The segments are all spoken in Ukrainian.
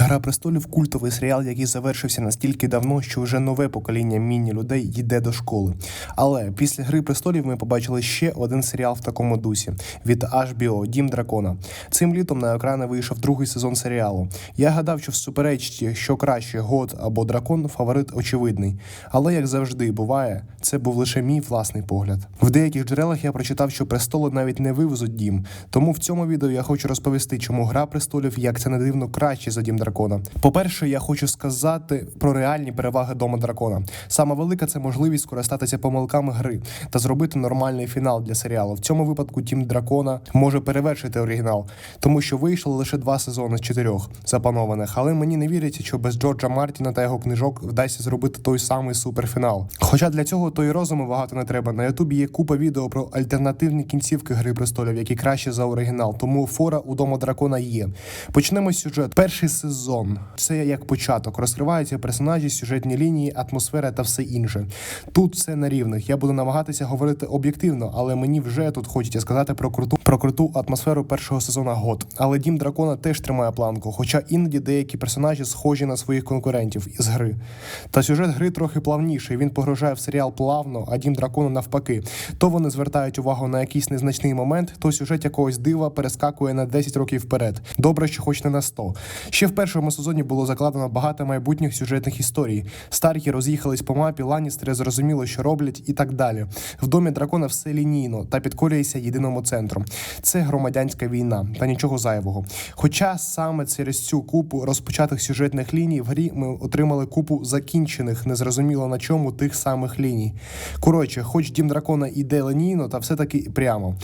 Гра престолів культовий серіал, який завершився настільки давно, що вже нове покоління міні людей йде до школи. Але після гри престолів ми побачили ще один серіал в такому дусі від HBO Дім Дракона. Цим літом на екрани вийшов другий сезон серіалу. Я гадав, що в суперечці, що краще год або дракон, фаворит очевидний. Але як завжди буває, це був лише мій власний погляд. В деяких джерелах я прочитав, що престоли навіть не вивезуть дім. Тому в цьому відео я хочу розповісти, чому гра престолів, як це не дивно, краще за дім дракона. По-перше, я хочу сказати про реальні переваги дома дракона. Саме велика це можливість скористатися помилками гри та зробити нормальний фінал для серіалу. В цьому випадку Тім Дракона може перевершити оригінал, тому що вийшло лише два сезони з чотирьох запланованих. Але мені не віриться, що без Джорджа Мартіна та його книжок вдасться зробити той самий суперфінал. Хоча для цього то й розуму багато не треба. На Ютубі є купа відео про альтернативні кінцівки гри престолів, які краще за оригінал. Тому фора у дома дракона є. Почнемо з сюжет. Перший сезон це як початок. Розкриваються персонажі, сюжетні лінії, атмосфера та все інше. Тут все на рівних. Я буду намагатися говорити об'єктивно, але мені вже тут хочеться сказати про круту про круту атмосферу першого сезону год. Але дім дракона теж тримає планку, хоча іноді деякі персонажі схожі на своїх конкурентів із гри. Та сюжет гри трохи плавніший. Він погрожає в серіал плавно, а дім дракону навпаки. То вони звертають увагу на якийсь незначний момент, то сюжет якогось дива перескакує на 10 років вперед. Добре, що хоч не на 100. Ще в першому сезоні було закладено багато майбутніх сюжетних історій. Старкі роз'їхались по мапі, ланістери зрозуміло, що роблять, і так далі. В домі дракона все лінійно та підкорюється єдиному центру. Це громадянська війна та нічого зайвого. Хоча саме через цю купу розпочатих сюжетних ліній в грі ми отримали купу закінчених, незрозуміло на чому тих самих ліній. Коротше, хоч дім дракона іде лінійно, та все таки прямо.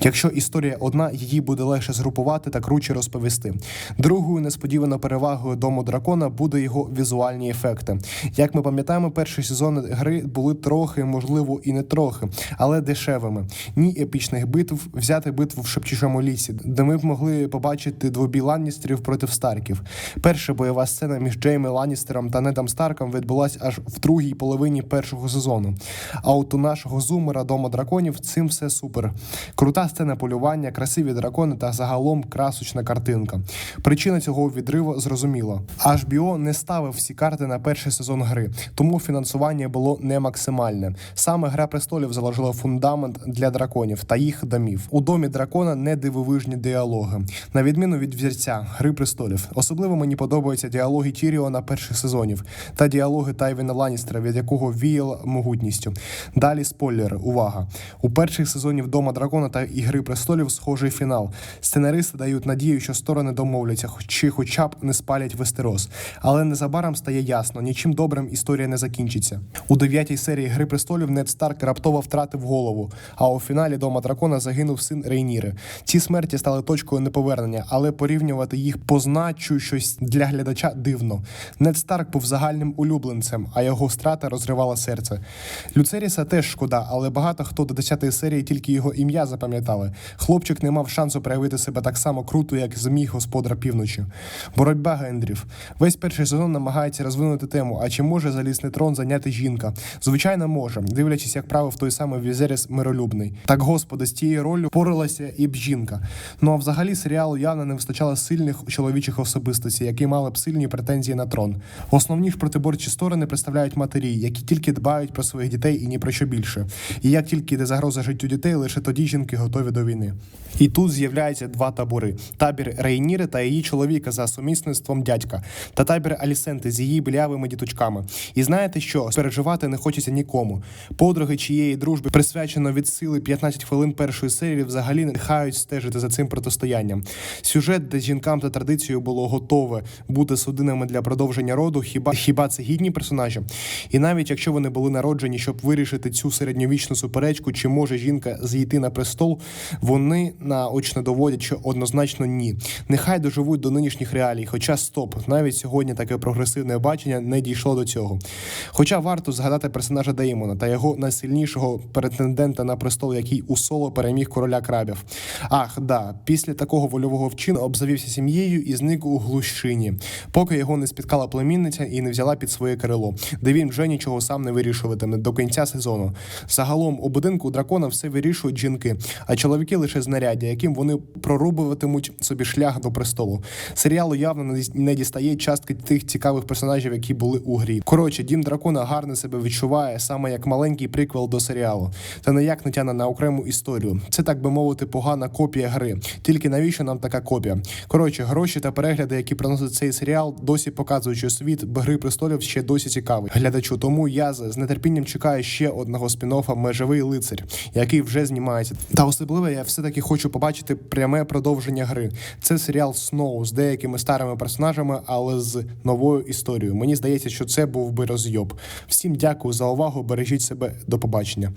Якщо історія одна, її буде легше згрупувати та круче розповісти. Другою несподіваною перевагою дому дракона буде його візуальні ефекти. Як ми пам'ятаємо, перші сезони гри були трохи, можливо, і не трохи, але дешевими. Ні епічних битв, взяти битву в шепчучому лісі, де ми б могли побачити двобій Ланністерів проти Старків. Перша бойова сцена між Джейми Ланністером та Недом Старком відбулась аж в другій половині першого сезону. А от у нашого зумера дома драконів цим все супер. Крута сцена полювання, красиві дракони та загалом красочна картинка. Причина цього відриву зрозуміла. HBO не ставив всі карти на перший сезон гри, тому фінансування було не максимальне. Саме гра престолів заложила фундамент для драконів та їх домів. У домі дракона не дивовижні діалоги, на відміну від взірця гри престолів. Особливо мені подобаються діалоги Тіріона перших сезонів та діалоги Тайвіна Ланністера, від якого віяла могутністю. Далі спойлери. Увага! У перших сезонів Дома дракона та Ігри престолів схожий фінал. Сценаристи дають надію, що сторони домовляться, чи хоча б не спалять Вестерос. Але незабаром стає ясно, нічим добрим історія не закінчиться. У дев'ятій серії Гри престолів Нед Старк раптово втратив голову. А у фіналі Дома дракона загинув син Рейніри. Ці смерті стали точкою неповернення, але порівнювати їх позначу щось для глядача дивно. Нед Старк був загальним улюбленцем, а його страта розривала серце. Люцеріса теж шкода, але багато хто до 10-ї серії тільки його ім'я запам'ятали. Хлопчик не мав шансу проявити себе так само круто, як зміг господар півночі. Боротьба гендрів. Весь перший сезон намагається розвинути тему. А чи може залізний трон зайняти жінка? Звичайно, може, дивлячись, як правив той самий Візеріс миролюбний. Так, господи, з тією роллю поралася і б жінка. Ну а взагалі серіалу явно не вистачало сильних чоловічих особистостей, які мали б сильні претензії на трон. Основні ж протиборчі сторони представляють матері, які тільки дбають про своїх дітей і ні про що більше. І як тільки йде загроза життю дітей, лише тоді жінки готові до війни. І тут з'являються два табори: табір Рейніри та її чоловіка за сумісництвом дядька, та табір Алісенти з її білявими діточками. І знаєте що? Переживати не хочеться нікому. Подруги чиєї дружби присвячено від сили 15 хвилин першої серії взагалі не хають стежити за цим протистоянням. Сюжет, де жінкам та традицією було готове бути судинами для продовження роду, хіба хіба це гідні персонажі? І навіть якщо вони були народжені, щоб вирішити цю середньовічну суперечку, чи може жінка зійти на престол, вони наочно доводять, що однозначно ні. Нехай доживуть до нинішніх реалій. Хоча стоп, навіть сьогодні таке прогресивне бачення не дійшло до цього. Хоча варто згадати персонажа Деймона та його найсильнішого претендента на престол, який у соло переміг короля крабів. Ах, да, після такого вольового вчину обзавівся сім'єю і зник у глущині, поки його не спіткала племінниця і не взяла під своє крило, де він вже нічого сам не вирішуватиме до кінця сезону. Загалом у будинку дракона все вирішують жінки, а чоловіки лише знаряддя, яким вони прорубуватимуть собі шлях до престолу. Серіалу явно явно не дістає частки тих цікавих персонажів, які були у грі. Коротше, дім дракона гарно себе відчуває саме як маленький приквел до серіалу. Та ніяк не тягне на окрему історію. Це так би мовити, погана копія гри. Тільки навіщо нам така копія? Коротше, гроші та перегляди, які приносить цей серіал, досі показують, що світ гри престолів ще досі цікавий глядачу. Тому я з нетерпінням чекаю ще одного спін-оффа Межовий лицар, який вже знімається. Та особливо я все таки хочу побачити пряме продовження гри. Це серіал Сноу з деякими старими персонажами, але з новою історією. Мені здається, що це був би розйоб. Всім дякую за увагу. Бережіть себе. До побачення.